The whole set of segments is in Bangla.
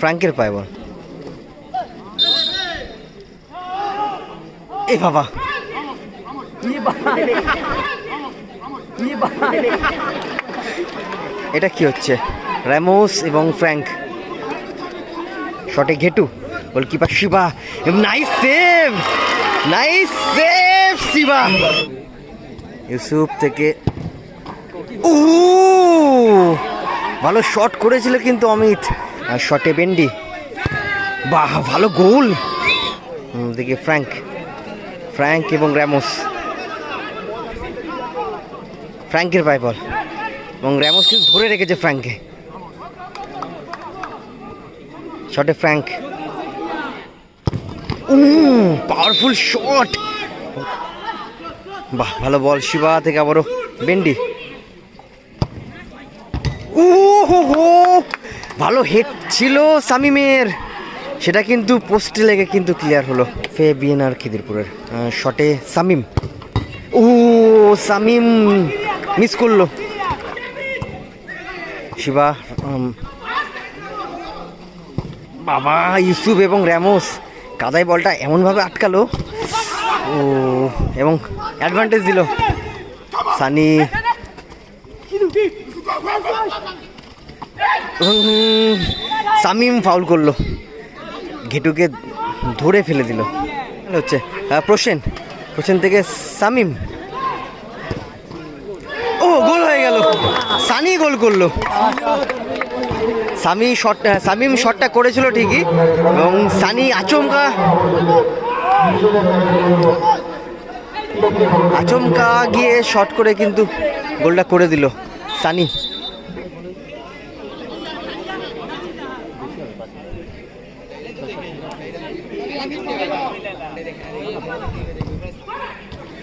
ফ্র্যাঙ্কের পায় বল। এ বাবা। এটা কি হচ্ছে? র্যামোস এবং ফ্র্যাঙ্ক। শটে Ghetu, goalkeeper Shiba nice save! Nice save Shiba! Yusuf থেকে ও ভালো শট করেছিল কিন্তু অমিত। আর শটে বেন্ডি। বাহ, ভালো গোল। দেখি ফ্র্যাঙ্ক। ফ্র্যাঙ্ক এবং র্যামোস। ফ্র্যাঙ্কের পায় বল। এবং র্যামোস কিন্তু ধরে রেখেছে ফ্র্যাঙ্কে শটে ফ্র্যাঙ্ক। পাওয়ারফুল শট বাহ, ভালো বল শিবা থেকে আবারও। বেন্ডি। ও হো হো। ভালো হেড ছিল সামিমের সেটা কিন্তু পোস্টে লেগে কিন্তু ক্লিয়ার হলো। ফে বিএনআর খিদিরপুরের শটে সামিম ও সামিম মিস করল। শিবা বাবা, ইউসুফ এবং র্যামোস কাদাই বলটা এমনভাবে আটকালো। ও, এবং অ্যাডভান্টেজ দিল। সানি সামিম ফাউল করল। ঘেটুকে ধরে ফেলে দিল। হচ্ছে প্রসেন। প্রসেন থেকে সামিম। ও, গোল হয়ে গেল। সানি গোল করল। সামি শট সামিম শটটা করেছিল ঠিকই, এবং সানি আচমকা আচমকা গিয়ে শট করে কিন্তু গোলটা করে দিল সানি।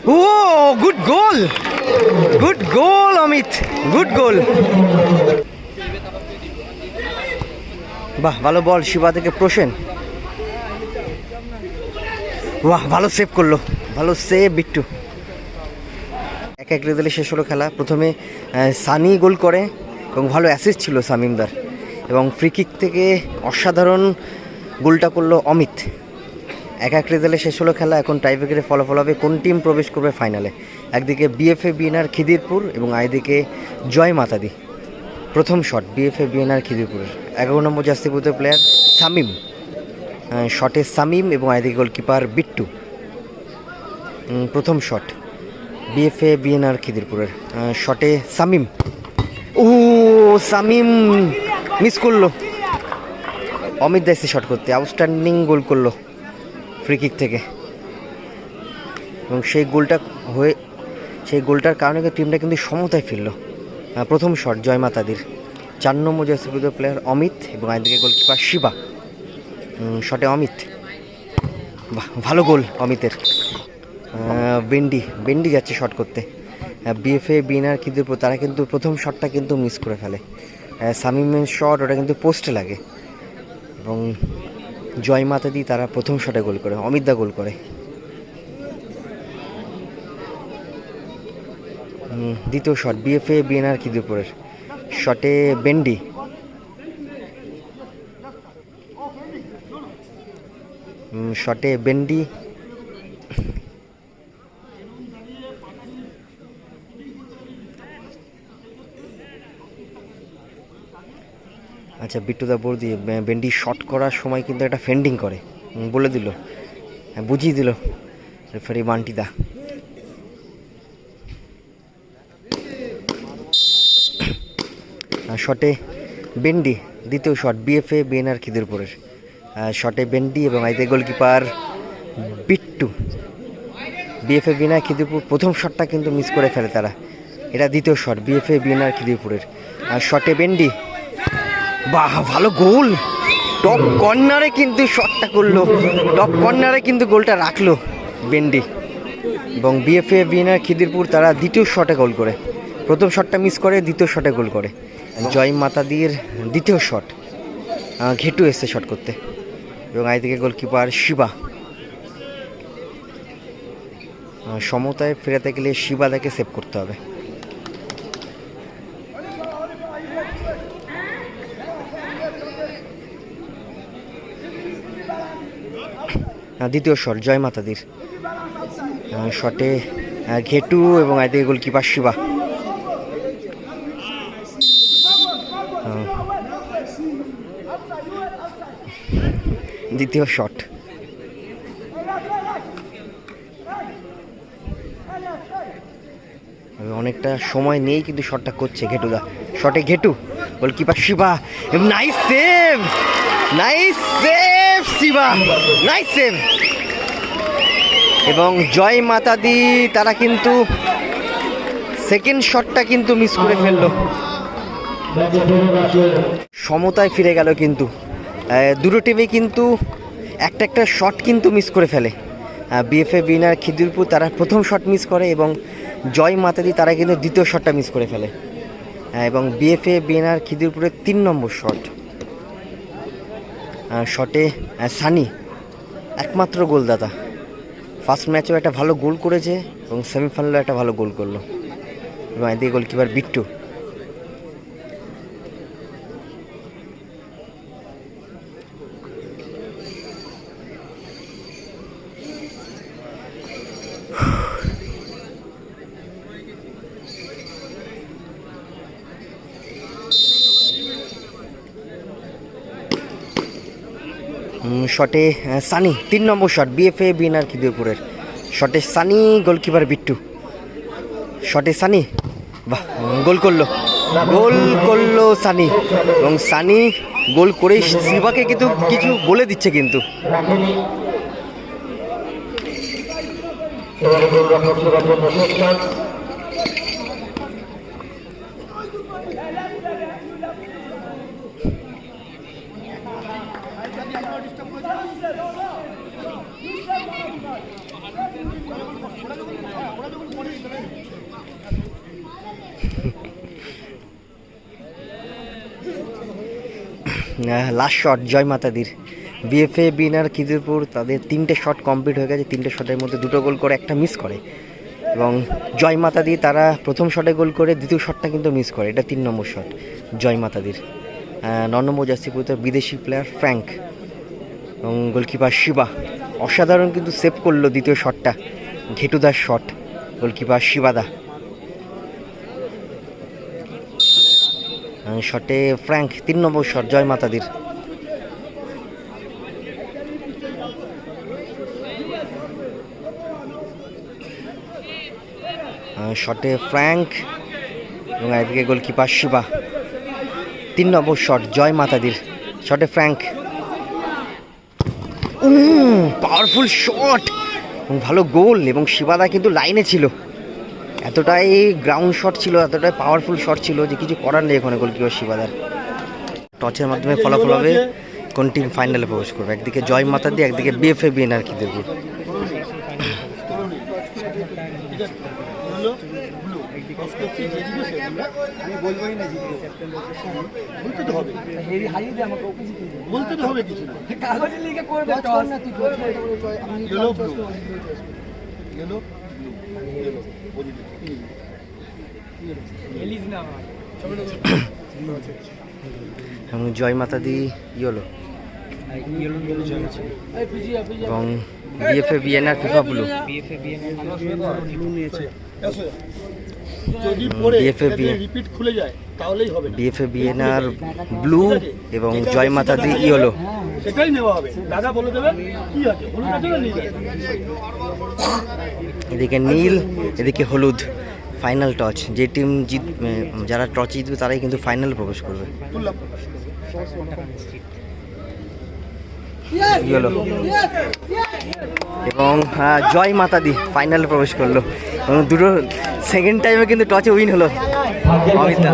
ও good goal good goal Amit good goal বাহ, ভালো বল শিবা থেকে প্রসেন। বাহ, ভালো সেভ করল। ভালো সেভ বিট্টু। এক এক রেজাল্টে শেষ হলো খেলা। প্রথমে সানি গোল করে এবং ভালো অ্যাসিস্ট ছিল সামিমদার। এবং ফ্রি কিক থেকে অসাধারণ গোলটা করল অমিত। এক এক রেজাল্টে শেষ হলো খেলা, এখন টাইব্রেকারে ফলাফল হবে। কোন টিম প্রবেশ করবে ফাইনালে একদিকে বিএফএ বিএনআর খিদিরপুর এবং আইদিকে জয় মাতাদি। প্রথম শট বিএফএ বিএনআর খিদিরপুরের। এগারো নম্বর জাস্তিপুতের প্লেয়ার সামিম। শটে সামিম এবং আইদিকে গোলকিপার বিট্টু। প্রথম শট বিএফএ বিএনআর খিদিরপুরের। শটে সামিম। ও সামিম মিস করল। অমিত দাইসি শট করতে। আউটস্ট্যান্ডিং গোল করল। ফ্রি কিক থেকে। এবং সেই গোলটা হয়ে, সেই গোলটার কারণে টিমটা কিন্তু সমতায় ফিরল। প্রথম শট জয় মাতাদির। চার নম্বর জার্সিবৃত প্লেয়ার অমিত এবং একদিকে গোলকিপার শিবা। শটে অমিত। বাহ, ভালো গোল অমিতের। বেন্ডি বেন্ডি যাচ্ছে শট করতে। বিএফএ বিএনআর কিন্তু তারা কিন্তু প্রথম শটটা কিন্তু মিস করে ফেলে। সামিমের শট ওটা কিন্তু পোস্টে লাগে। এবং জয় মাতা দিয়ে তারা প্রথম শটে গোল করে, অমিত দা গোল করে। দ্বিতীয় শট বিএফএ বিএনআর খিদিরপুরের শটে বেন্ডি। শটে বেন্ডি আচ্ছা বিট্টুদা বর্দি বে- বেন্ডি শট করার সময় কিন্তু একটা ফেন্ডিং করে। বলে দিল। হ্যাঁ, বুঝিয়ে দিল। রেফারি বান্টিদা শটে বেন্ডি দ্বিতীয় শট বিএফএ বিএনআর খিদিরপুরের। শটে বেন্ডি এবং আইতে goalkeeper Bittu. BFA BNR Khidirpur প্রথম শটটা কিন্তু মিস করে ফেলে তারা। এটা দ্বিতীয় শট বিএফএ বিএনআর খিদিরপুরের। শটে বেন্ডি বাহ, ভালো গোল। টপ কর্নারে কিন্তু শটটা করল। টপ কর্নারে কিন্তু গোলটা রাখল বেন্ডি। এবং বিএফএ বিএনআর খিদিরপুর, তারা দ্বিতীয় শটে গোল করে। প্রথম শটটা মিস করে, দ্বিতীয় শটে গোল করে। জয় মাতাদির দ্বিতীয় শট ঘেটু এসছে শট করতে। এবং আই থেকে গোলকিপার শিবা সমতায় ফেরাতে গেলে শিবা তাকে সেভ করতে হবে। দ্বিতীয় শট, জয় মাতাদির। শটে ঘেটু এবং এদিকে গোলকিপার শিবা। দ্বিতীয় শট। অনেকটা সময় নেই কিন্তু শটটা করছে ঘেটুদা। শটে Ghetu, goalkeeper Shiva nice save! Nice save! Shiva nice save. এবং জয় মাতাদি তারা কিন্তু সেকেন্ড শটটা কিন্তু মিস করে ফেলল। সমতায় ফিরে গেল কিন্তু। দুটো টিমে কিন্তু একটা একটা শট কিন্তু মিস করে ফেলে। বিএফএ বিনার খিদিরপুর, তারা প্রথম শট মিস করে এবং জয় মাতাদি তারা কিন্তু দ্বিতীয় শটটা মিস করে ফেলে। এবং বিএফএ বিএনআর খিদিরপুরের তিন নম্বর শট। শটে সানি, একমাত্র গোলদাতা। ফার্স্ট ম্যাচেও একটা ভালো গোল করেছে এবং সেমিফাইনালেও একটা ভালো গোল করল। এবং এদিকে গোলকিপার বিট্টু। শটে সানি, তিন নম্বর শট বিএফএ বিএনআর খিদিরপুরের। শটে সানি, গোলকিপার বিট্টু। শটে সানি, বাহ গোল করল। গোল করল সানি। এবং সানি গোল করেই শিবাকে কিন্তু কিছু বলে দিচ্ছে কিন্তু। লাস্ট শট জয় মাতাদির। বিএফএ বিনার খিদিরপুর, তাদের তিনটে শট কমপ্লিট হয়ে গেছে। তিনটে শটের মধ্যে দুটো গোল করে একটা মিস করে। এবং জয় মাতাদি, তারা প্রথম শটে গোল করে, দ্বিতীয় শটটা কিন্তু মিস করে। এটা তিন নম্বর শট জয় মাতাদির। ন নম্বর জার্সি বিদেশি প্লেয়ার ফ্র্যাঙ্ক এবং গোলকিপার শিবা। অসাধারণ কিন্তু সেভ করল দ্বিতীয় শটটা ঘেটুদার শট গোলকিপার শিবাদা। শটে ফ্র্যাঙ্ক, তিন নম্বর শট, জয় মাতাদির। শটে ফ্র্যাঙ্ক এবং এদিকে গোলকিপার শিবা। তিন নম্বর শট, জয় মাতাদির। শটে ফ্র্যাঙ্ক। পাওয়ারফুল শট এবং ভালো গোল এবং শিবাদা কিন্তু লাইনে ছিল। এতটাই গ্রাউন্ড শট ছিল এতটাই পাওয়ারফুল শট ছিল যে কিছু করার নেই ওখানে গোলকিপার শিবাদার। টচের মাধ্যমে ফলাফল হবে কোন টিম ফাইনালে প্রবেশ করবে? একদিকে জয় মাতা দিয়ে একদিকে বিএফএ বিএনআর খিদিরপুর বলতে তো হবে বলতে তো হবে কিছু এবং জয় মাতা দি ইয়েলো। এবং BFA BNR FIFA blue BFA BNR blue এবং জয় মাতা দি ইয়েলো। সেটাই নেওয়া হবে। দাদা বলে দেবে কি আছে? হলুদ আছে না নীল আছে? এদিকে নীল, এদিকে হলুদ ফাইনাল টচ যে টিম জিত যারা টচ জিতবে, তারাই কিন্তু ফাইনাল প্রবেশ করবে। এবং জয় মাতা দি ফাইনালে প্রবেশ করল। এবং দুটো সেকেন্ড টাইমে কিন্তু টচে উইন হলো। অমিতা।